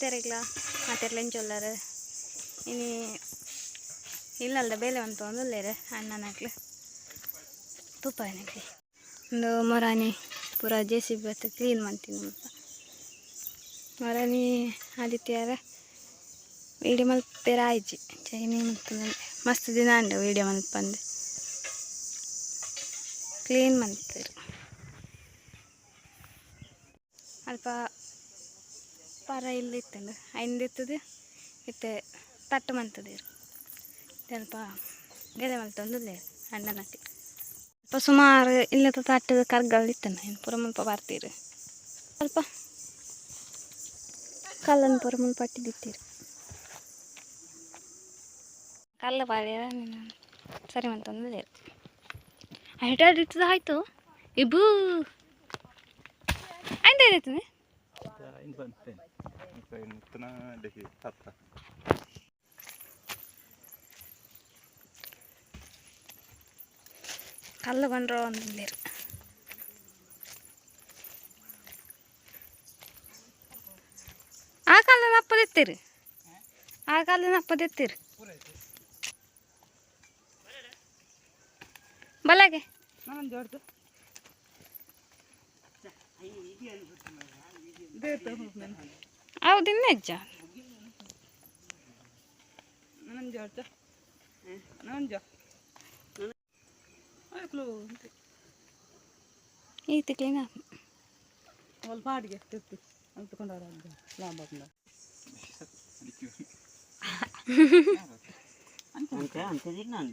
ತೆರೆಗ್ಲ? ಮಾತೆರ್ಲ ಎಂಚೊಲ್ಲರು ಇನಿ ಇಲ್ಲಲ್ಲ ಬೇಲೆ ಅಂತ ಒಂದಲ್ಲೇರೆ ಅಣ್ಣನಕ್ಲು ತುಪ್ಪ ಏನಕ್ಕೆ ಒಂದು ಮೊರಾನಿ ಪೂರ ಜೆ ಸಿ ಬಿ ಬತ್ತ ಕ್ಲೀನ್ ಮಾಡ್ತೀನಿ ಮೊರಾನಿ ಆದಿತ್ಯರ ವೀಡಿಯೋ ಮಲ್ಪೇರ ಆಯ್ಜಿ ಚೈನಿ ಮತ್ತು ಮಸ್ತ್ ದಿನ ಅಂಡೆ ವೀಡಿಯೋ ಮಲ್ಪಂದು ಕ್ಲೀನ್ ಮಾಡ್ತೀರಿ ಅಲ್ಪ ಪರ ಇಲ್ಲಿ ಇತ್ತಂಡು ಐಂದಿತ್ತದು ಇತ್ತೆ ತಟ್ಟು ಮಂತದೆ ಸ್ವಲ್ಪ ಗೆಲೆ ಮಲ್ತೊಂದುಲ್ಲೆ ಅಣ್ಣನಕ್ಕೆ ಸ್ವಲ್ಪ ಸುಮಾರು ಇಲ್ಲದ ತಟ್ಟದ ಕರ್ಗಳು ಇತ್ತನ ಏನು ಪುರ ಮುಲ್ಪ ಬರ್ತೀರಿ. ಸ್ವಲ್ಪ ಕಲ್ಲನ್ನು ಪುರ ಪಟ್ಟಿ ಬಿತ್ತೀರಿ ಕಲ್ಲ ಪಾಡ್ಯ ಸರಿ ಮಂತೊಂದುಲ್ಲೆ ಹೈಟಾಡ್ ಇರ್ತದ ಆಯ್ತು. ಇಬ್ಬೂ. ಆಯ್ತು ಆಯ್ತು ಇನ್ನು. Kain tena deh tata. ಕಲ್ಲು ಬಂಡ್ರು ಅಂದಿರು ಆ ಕಾಲದ ಅಪ್ಪದೆತ್ತೀರಿ ಆ ಕಾಲನ ಅಪ್ಪದೆತ್ತೀರಿ ಬಲಗೆ ଆଉ ଦିନେ ଯା ಏಯ್ ತಿಕ್ಲಿನ ಅವಳು ಬಾಡಿಗೆ ತಿಕ್ತಿ ಅಂತ ಕೊಂಡಾರ ಲಾಂಬ ಅಂತ ಅಂತಿದ್ದೀನಿ ನಾನು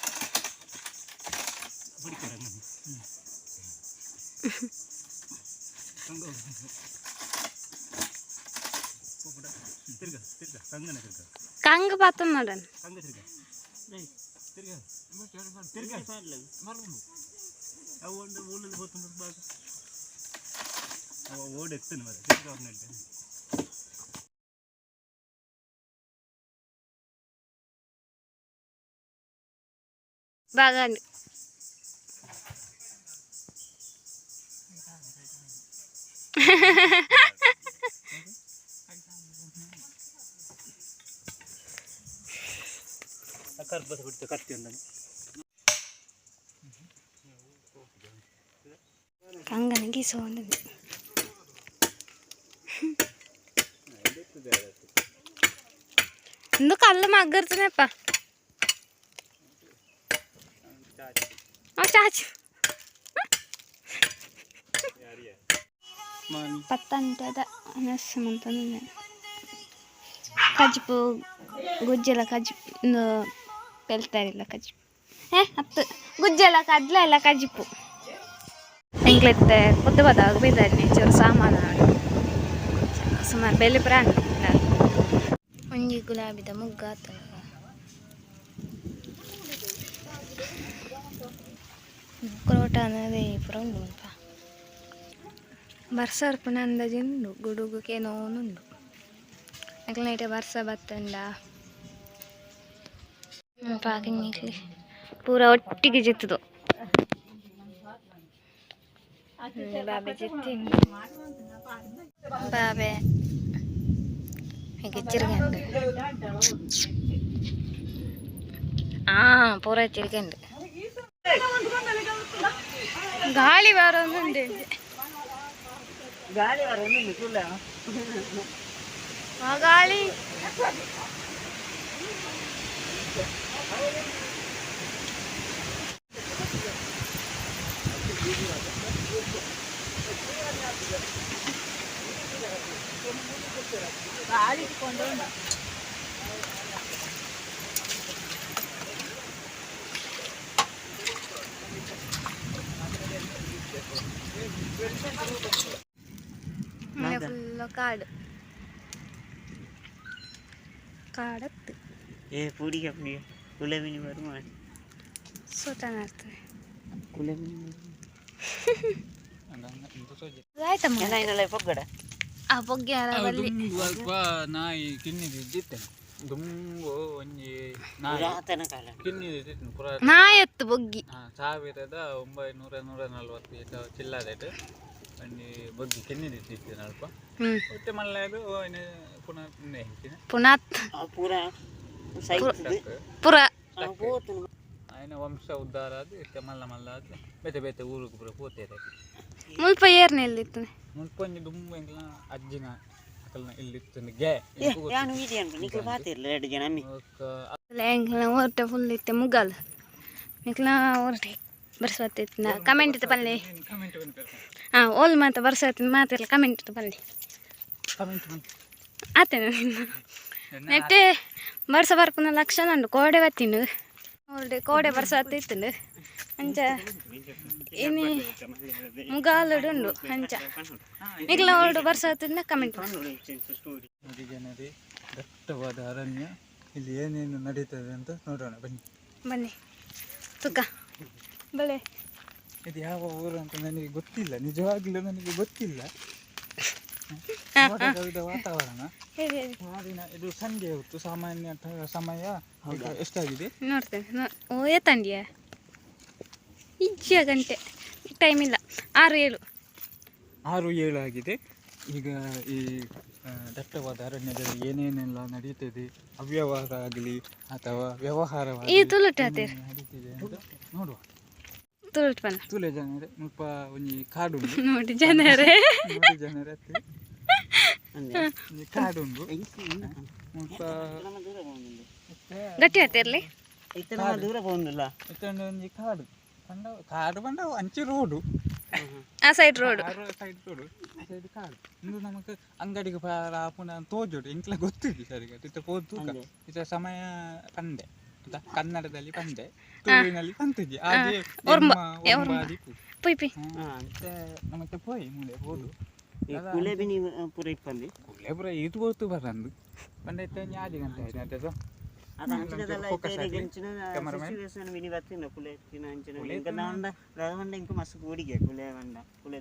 കങ്ക് പത്തം നടൻ. ഓട് എത്തുന്നു മതി തിരികെ പറഞ്ഞിട്ട് ബാഗാണ്ട് ಕರ್ಬಸ ಬಿಡ್ತು ಕತ್ತಿ ಒಂದನ್ನು ಕಂಗನಿಗೆ ಸೋಂದು ಒಂದು ಕಲ್ಲು ಮಗ್ಗರ್ತನಪ್ಪ ಚಾಚು ಪತ್ತಂಟದ ನಸ್ಸಮಂತಂದ ಕಜ್ಪು ಗುಜ್ಜೆಲ್ಲ ಕಜ್ಪು ಒಂದು ಬೆಳ್ತಾರಿಲ್ಲ ಹೇ ಏ ಹತ್ತು ಗುಜ್ಜೆಲ್ಲ ಕದ್ಲ ಎಲ್ಲ ಕಜಿಪು. ಎಂಗ್ಲೆತ್ತೆ ಕೊದ್ದು ಬದಾಗ ಬೇದಾರಿ ಚೂರು ಸಾಮಾನು ಸುಮಾರು ಬೆಲೆ ಪ್ರಾಣ. ಒಂಜಿ ಗುಲಾಬಿದ ಮುಗ್ಗ ಆತ ಕ್ರೋಟ ಅನ್ನೋದೇ ಪುರ ಉಂಡು ಬರ್ಸರ್ಪಣ ಅಂದಾಜುಂಡು ಗುಡುಗುಗೆ ನೋನುಂಡು ನೈಟೆ ಬರ್ಸ ಬತ್ತಂಡ. ಪಾಕಿಂಗ್ ನಿಕ್ಲಿ ಪೂರ ಒಟ್ಟಿಗೆ ಜಿತ್ತದು ಬಾಬೆ ಜಿತ್ತೀನಿ ಬಾಬೆ ಹೀಗೆ ಚಿರ್ಗಂಡು ಆ ಪೂರ ಚಿರ್ಗಂಡು ಗಾಳಿ ಬರೋದು ಗಾಳಿ ಬರೋದು ಆ ಗಾಳಿ ಬಾಳಿಗೆ ಕೊಂಡೋಣ കാട് കാടത്ത് ഏ പൊടിക്കാം ಕುಲಬಿನಿ ಬರುವ? ಸುತಾನ ಇರ್ತದೆ ಕುಲಬಿನಿ ಆಯ್ತಮ್ಮ. ಆ ಸ್ವಲ್ಪ ನಾಯಿ ಕಿನ್ನಿದಿತ್ತೆ ದುಂಬು ಒಂಜಿ ನಾಯತ್ತು ಬೊಗ್ಗಿ ಆ, ಸಾವಿರದ ಒಂಬೈನೂರ ನೂರ ನಲ್ವತ್ತು ಚಿಲ್ಲರೆಟ್ ಒಂಜಿ ಬೊಗ್ಗಿ ಕಿನ್ನಿದಿತ್ತು ನಲ್ಪ ಹ್ಮ್. ಒಟ್ಟೆ ಮಲ್ಲಾದು ಪುನಃ ಹೆಂಚಿನ ಪುನಃ. ಆ ಪೂರ ಸೈಟ್ ಪುರ ಪೋತು ఆయన వంశ ఉద్ధార అది మల్ల మల్ల అది బెత బెత ఊరుకు పుర పోతేది ಮುಲ್ಪ ಏರ್ನೆಲ್ಲಿತ್ತು ಮುನ್ಪೊಂಜಿ ದುಂಬು ಎಂಕ್ಲ ಅಜ್ಜಿನ ಅಕಲ್ನ ಇಲ್ಲಿತ್ತು ಗೆ ಯಾನು ಇದೆ ಅಂತ ನಿಕ್ಲು ಬಾತಿರ್ಲ ಎರಡು ಜನ ಅಮ್ಮಿ ಎಂಕ್ಲ ಹೊರಟೆ ಫುಲ್ ಇತ್ತೆ ಮುಗಲ್ ನಿಕ್ಲ ಹೊರಟೆ ಬರ್ಸತ್ತಿತ್ತು ನಾ ಕಮೆಂಟ್ ಇತ್ತು ಪಲ್ಲೆ ಕಮೆಂಟ್ ಬಂತು ಹಾಂ ಓಲ್ ಮಾತ ಬರ್ಸತ್ತಿನ ಮಾತಿಲ್ಲ ಕಮೆಂಟ್ ಇತ್ತು ಪಲ್ಲೆ ಕಮೆಂಟ್ ಬಂತು ಆತೇನ ನೆಟ್ಟೆ ಬರ್ಸ ಬರ್ಪುನ ಲಕ್ಷಣ ಉಂಡು ಕೋಡೆ ಬತ್ತಿಂಡು ನೋಡ್ರಿ ಕೋಡೆ ಬರ್ಸ ಹತ್ತಿತ್ತು ಅಂಚ ಇನಿ ಮುಗಾಲುಡು ಉಂಡು. ಅಂಚ ನಿಗ್ಲ ನೋಡು ಬರ್ಸ ಹತ್ತಿಂದ ಕಮೆಂಟ್ ಜನರಿ ದಟ್ಟವಾದ ಅರಣ್ಯ. ಇಲ್ಲಿ ಏನೇನು ನಡೀತದೆ ಅಂತ ನೋಡೋಣ. ಬನ್ನಿ. ಬನ್ನಿ. ತುಕ್ಕ ಬಳೆ. ಇದು ಯಾವ ಊರು ಅಂತ ನನಗೆ ಗೊತ್ತಿಲ್ಲ. ನಿಜವಾಗ್ಲೂ ನನಗೆ ಗೊತ್ತಿಲ್ಲ. ಮೋಡ ಕವಿದ ವಾತಾವರಣ. ನಾಡಿನ ಇದು ಸಂಜೆ ಹೊತ್ತು ಸಾಮಾನ್ಯ ಸಮಯ ಈಗ ಎಷ್ಟಾಗಿದೆ? ನೋಡ್ತೇನೆ ನೋ ಓ ಎತ್ತಂಡಿಯ ಇಜ್ಜಿಯ ಗಂಟೆ. ಟೈಮ್ ಇಲ್ಲ. ಆರು ಏಳು. ಆರು ಏಳು ಆಗಿದೆ. ಈಗ ಈ ದಟ್ಟವಾದ ಅರಣ್ಯದಲ್ಲಿ ಏನೇನೆಲ್ಲ ನಡೀತದೆ? ಅವ್ಯವಹಾರ ಆಗಲಿ ಅಥವಾ ವ್ಯವಹಾರ ನಡೀತಿದೆ ಅಂತ ನೋಡುವ. ನೋಡಿ ಜನರೆ. ಅತ್ತೆ. ಒಂಜಿ ಕಾಡು ಗಟ್ಟಿ ದೂರ ಕಾಡು. ಪಂಡ ಕಾಡು ಪಂಡ ಅಂಚಿ ರೋಡು. ಆ side road. Side road. Side ಕಾಡು. ಇಂದು ನಮಕ್ ಅಂಗಡಿಗೆ ಪಾರ ಆಪುನ ತೋಜೋಡು. ಇಂಕ್ಲ ಗೊತ್ತಿದ್ದು ಸರಿಗ. ಇತ್ತ ಪೋದು ಇತ್ತ ಸಮಯ ಪಂದೆ. ಕನ್ನಡದಲ್ಲಿ ಪಂದೆ. ತುಳುವಿನಲ್ಲಿ ಪಂತಜಿ ಅದೇ ಒರ್ಮ, ಒರ್ಮ. ಪುಯ್ ಪುಯ್. ಮತ್ತೆ ನಮಗೆ ಪೋಯಿ ಮುಂದೆ ಹೋದು ಈ ಕುಲಬಿನಿ ಪೂರ ಇಪ್ಪಲ್ಲಿ. ಕುಲ್ಲೆಪುರ ಇದು ಗೊತ್ತು ಬರಂದು ಪಂಡೆ ಇತ್ತ ಒಂಜಿ ಆರು ಗಂಟೆ ಆಯ್ತು ಸೊ. ಮಸ್ತ್ ಕೂಡಿಗೆ ಕುಲೆ ವಂಡ ಕುಲೆ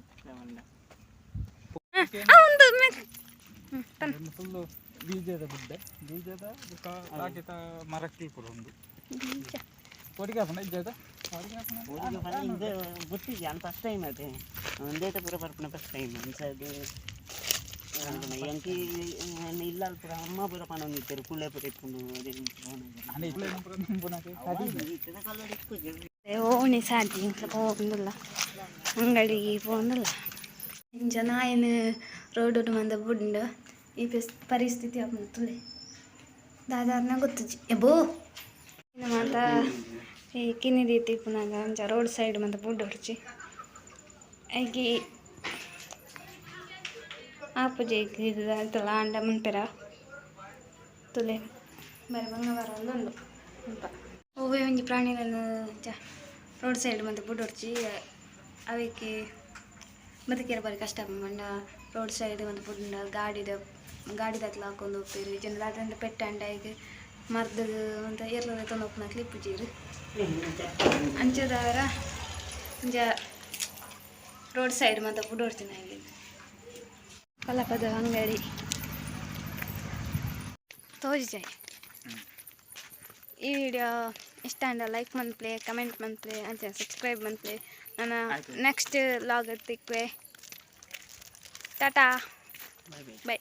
ಒಂದು ಬನ್ನ ಫುಲ್ಲು ಬೀಜದ ಗುಡ್ಡೆ. ಬೀಜದ ಮರಕ್ಕೆ ಪುರ ಉಂಡು ಕೊಡಿಗೆ పొడికాకుండా ఇది చేద్దాం గుర్తి అంత ఫస్ట్ టైం అది అందేటప్పుడు పరపున ఫస్ట్ టైం అది. ఎంకి ఇల్లాలి పుర అమ్మ పుర పని ఉంది. తెరుకులే పెట్టుకుండు ಅದೇ ಓಣಿ ಸಾಧ್ಯ ಇಂಟ್ಲ ಹೋಗಿಲ್ಲ ಅಂಗಡಿಗೆ ಹೋಗಿಲ್ಲ ಜನ ಏನು ರೋಡ್ ಬಂದ ಬುಂಡು ಈ ಪರಿಸ್ಥಿತಿ ಅಪ್ಪನ ತುಳಿ ದಾದಾರನ್ನ ಗೊತ್ತಿಜ್ಜಿ ಎಬೋ ಮಾತ ಕಿನ್ನಿ ಕಿನ್ನಿದಿ ತಿಪ್ಪುನಾಗ ಅಂಚ ರೋಡ್ ಸೈಡ್ ಮಂದ ಬುಡ್ ಹೊಡ್ಚಿ. ಐಗಿ ಆಪುಜಿ ಅಂತಲ್ಲ ಅಂಡ ಮುನ್ಪೆರ ತುಲೆ, ಬರೀ ಮಂಗವಾರ ಒಂದು ಉಂಡು ಸ್ವಲ್ಪ ಒವ್ವೇ ಒಂಜಿ ಪ್ರಾಣಿಗಳನ್ನು ಜ ರೋಡ್ ಸೈಡ್ ಮತ್ತೆ ಬುಡ್ ಹೊಡ್ಚಿ, ಅವಕ್ಕೆ ಬದುಕಿರ ಬಾರಿ ಕಷ್ಟ ಮಂಡ ರೋಡ್ ಸೈಡ್ ಮಂತ ಬುಡ್ಡ ಗಾಡಿದ ಗಾಡಿದಾಗ್ಲ ಹಾಕೊಂಡು ಹೋಗ್ತೀರಿ. ಜನ ಅದಂತ ಪೆಟ್ಟಂಡ ಈಗ ಮರ್ದ ಅಂತ ಎರ್ಲದ ತಂದು ಹೋಗ್ನ ಕ್ಲಿಪ್ ಜೀರು ಅಂಚದವರ ಅಂಜ ರೋಡ್ ಸೈಡ್ ಮತ್ತೆ ಬುಡ್ ಹೊಡ್ತೀನಿ ಹಾಗೆ ಕಲಪದ ಅಂಗಡಿ. ತೋಜಿ ಈ ವಿಡಿಯೋ ಇಷ್ಟ ಅಂಡ ಲೈಕ್ ಮಂತ್ಲೆ ಕಮೆಂಟ್ ಮಂತ್ಲೆ ಅಂಚ ಸಬ್ಸ್ಕ್ರೈಬ್ ಮಂತ್ಲೆ ನಾನು ನೆಕ್ಸ್ಟ್ ಲಾಗ್ ತಿಕ್ವೆ ಟಾಟಾ. ಬೈ